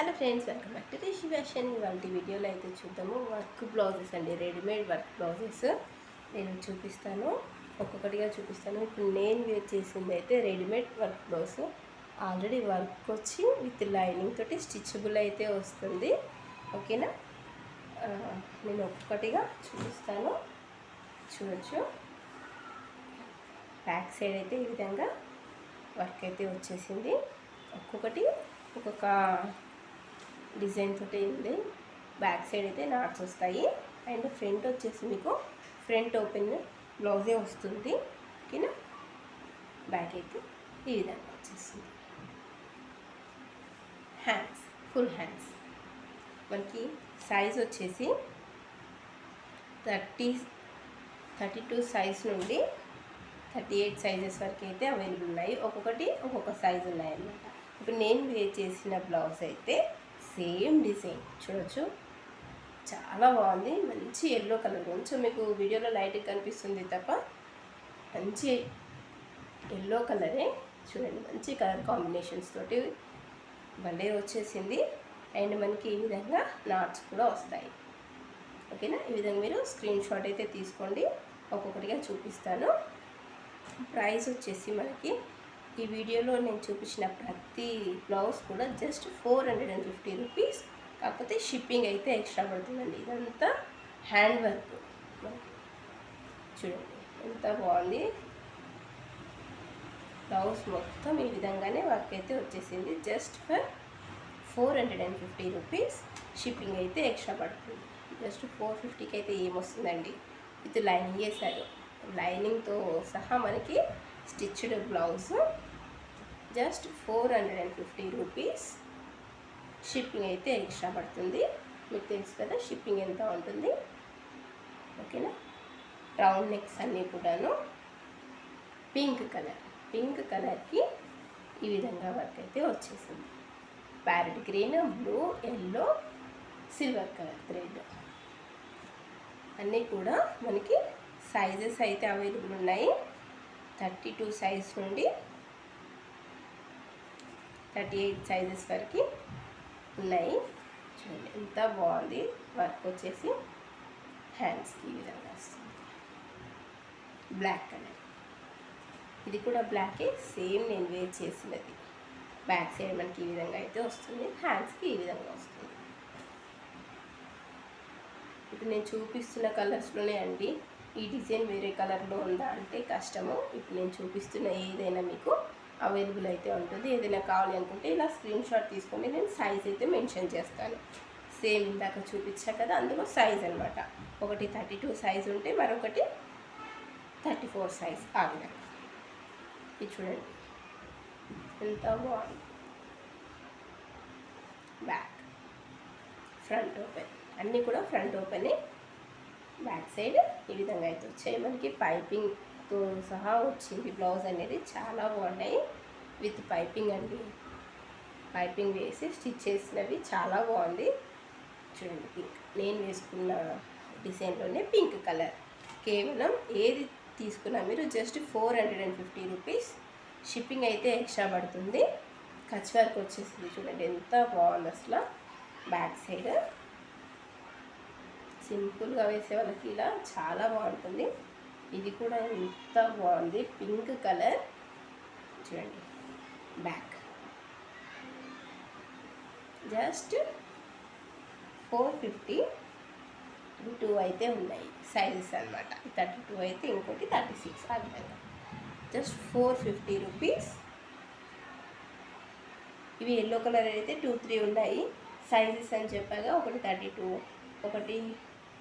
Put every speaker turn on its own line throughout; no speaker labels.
Hello friends welcome back to Rishi fashion ఇవాళ వీడియోలో అయితే చూద్దాము. వర్క్ బ్లౌజెస్ అండి రెడీమేడ్ వర్క్ బ్లౌజెస్. నేను చూపిస్తాను ఒక్కొక్కటిగా చూపిస్తాను. ఇప్పుడు నేను వేర్ చేసింది అయితే readymade work blouse. Already work వచ్చి విత్ లైనింగ్ తోటి స్టిచ్బుల్ అయితే వస్తుంది. ఓకేనా? నేను ఒక్కొక్కటిగా చూపిస్తాను. చూడొచ్చు. బ్యాక్ సైడ్ అయితే ఈ విధంగా వర్క్ అయితే వచ్చేసింది. ఒక్కొక్కటి ఒక్కొక్క డిజైన్ తోటి ఉంది. బ్యాక్ సైడ్ అయితే నాట్స్ వస్తాయి. అండ్ ఫ్రంట్ వచ్చేసి మీకు ఫ్రంట్ ఓపెన్ బ్లౌజే వస్తుంది. ఓకేనా? బ్యాక్ అయితే ఈ విధంగా వచ్చేస్తుంది. Hands full hands. మనకి సైజ్ వచ్చేసి థర్టీ థర్టీ టూ సైజ్ నుండి థర్టీ ఎయిట్ సైజెస్ వరకు అయితే అవైలబుల్ ఉన్నాయి. ఒక్కొక్కటి ఒక్కొక్క సైజ్ ఉన్నాయన్నమాట. ఇప్పుడు నేను వేర్ చేసిన బ్లౌజ్ అయితే సేమ్ డిజైన్. చూడొచ్చు. చాలా బాగుంది. మంచి ఎల్లో కలర్ కొంచెం మీకు వీడియోలో లైట్గా కనిపిస్తుంది తప్ప మంచి ఎల్లో కలరే చూడండి. మంచి కలర్ కాంబినేషన్స్ తోటి భలే వచ్చేసింది. అండ్ మనకి ఈ విధంగా నాట్స్ కూడా వస్తాయి. ఓకేనా ఈ విధంగా మీరు స్క్రీన్ షాట్ అయితే తీసుకోండి. ఒక్కొక్కటిగా చూపిస్తాను. ప్రైస్ వచ్చేసి మనకి ఈ వీడియోలో నేను చూపించిన ప్రతి బ్లౌజ్ కూడా just four hundred and fifty rupees. కాకపోతే షిప్పింగ్ అయితే ఎక్స్ట్రా పడుతుందండి. ఇదంతా హ్యాండ్ వర్క్. చూడండి ఎంత బాగుంది. బ్లౌజ్ మొత్తం ఈ విధంగానే వర్క్ అయితే వచ్చేసింది. Just for four hundred and fifty rupees. Shipping అయితే ఎక్స్ట్రా పడుతుంది. జస్ట్ ఫోర్ ఫిఫ్టీకి అయితే ఏమొస్తుందండి? విత్ లైనింగ్ వేశారు. లైనింగ్తో సహా మనకి stitched blouse just four hundred and fifty rupees. Shipping అయితే ఎక్స్ట్రా పడుతుంది. మీకు తెలుసు కదా షిప్పింగ్ ఎంత ఉంటుంది. ఓకేనా? రౌండ్ నెక్స్ అన్నీ కూడాను. పింక్ కలర్ పింక్ కలర్కి ఈ విధంగా వర్క్ అయితే వచ్చేసింది. Parrot green blue yellow silver colour thread. అన్నీ కూడా మనకి సైజెస్ అయితే అవైలబుల్ ఉన్నాయి. థర్టీ టూ సైజ్ నుండి థర్టీ ఎయిట్ సైజెస్ వరకు ఉన్నాయి. చూడండి ఎంత బాగుంది వర్క్ వచ్చేసి. హ్యాండ్స్కి ఈ విధంగా వస్తుంది. బ్లాక్ కలర్ ఇది కూడా బ్లాకే సేమ్ నేను వేర్ చేసినది. బ్యాక్ సైడ్ మనకి ఈ విధంగా అయితే వస్తుంది. హ్యాండ్స్కి ఈ విధంగా వస్తుంది. ఇప్పుడు నేను చూపిస్తున్న కలర్స్లోనే అండి. ఈ డిజైన్ వేరే కలర్లో ఉందా అంటే కష్టము. ఇప్పుడు నేను చూపిస్తున్న ఏదైనా మీకు అవైలబుల్ అయితే ఉంటుంది. ఏదైనా కావాలి అనుకుంటే ఇలా స్క్రీన్ షాట్ తీసుకొని నేను సైజ్ అయితే మెన్షన్ చేస్తాను. సేమ్ ఇందాక చూపించా కదా అందులో సైజ్ అనమాట ఒకటి థర్టీ టూ సైజ్ ఉంటే మరొకటి థర్టీ ఫోర్ సైజ్ ఆ విధంగా. ఇది చూడండి. ఎంత బాగుంది. బ్యాక్. Front open. అన్నీ కూడా ఫ్రంట్ ఓపెనే బ్యాక్ సైడ్ ఈ విధంగా అయితే వచ్చాయి. మనకి పైపింగ్తో సహా వచ్చింది. బ్లౌజ్ అనేది చాలా బాగున్నాయి. విత్ పైపింగ్ అండి. పైపింగ్ వేసి స్టిచ్ చేసినవి చాలా బాగుంది. చూడండి పింక్ నేను వేసుకున్న డిజైన్లోనే పింక్ కలర్. కేవలం ఏది తీసుకున్నా మీరు just four hundred and fifty rupees shipping అయితే ఎక్స్ట్రా పడుతుంది. కచ్ వర్క్ వచ్చేసింది. చూడండి ఎంత బాగుంది అసలు. బ్యాక్ సైడ్ సింపుల్గా వేసే వాళ్ళకి ఇలా చాలా బాగుంటుంది. ఇది కూడా ఎంత బాగుంది. Pink colour. చూడండి. Back just four fifty two అయితే ఉన్నాయి. సైజెస్ అనమాట థర్టీ టూ అయితే ఇంకోటి థర్టీ సిక్స్ ఆ విధంగా జస్ట్ ఫోర్ ఫిఫ్టీ రూపీస్ ఇవి ఎల్లో కలర్ అయితే టూ త్రీ ఉన్నాయి. సైజెస్ అని చెప్పాగా ఒకటి థర్టీ టూ ఒకటి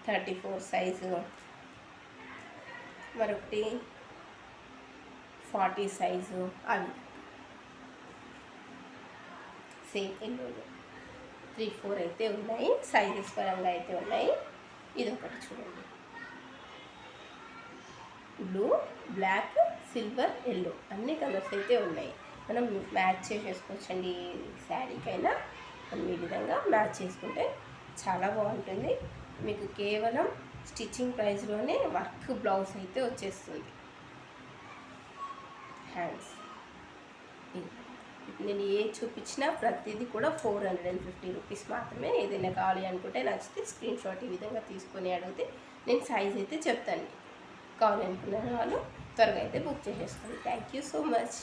థర్టీ ఫోర్ సైజు మరొకటి ఫార్టీ సైజు అవి. సేమ్ ఎల్లోలు త్రీ ఫోర్ అయితే ఉన్నాయి. సైజెస్ పరంగా అయితే ఉన్నాయి. ఇది ఒకటి చూడండి. బ్లూ బ్లాక్ సిల్వర్ ఎల్లో అన్ని కలర్స్ అయితే ఉన్నాయి. మనం మ్యాచ్ చేసేసుకోవచ్చండి శారీకైనా. మనం ఈ విధంగా మ్యాచ్ చేసుకుంటే చాలా బాగుంటుంది. మీకు కేవలం స్టిచ్చింగ్ ప్రైస్లోనే వర్క్ బ్లౌజ్ అయితే వచ్చేస్తుంది. హ్యాండ్స్ నేను ఏ చూపించినా ప్రతిదీ కూడా four hundred and fifty rupees మాత్రమే. ఏదైనా కావాలి అనుకుంటే నచ్చితే స్క్రీన్ షాట్ ఈ విధంగా తీసుకొని అడిగితే నేను సైజ్ అయితే చెప్తాను. కావాలనుకున్న వాళ్ళు త్వరగా అయితే బుక్ చేసేసుకోండి. Thank you so much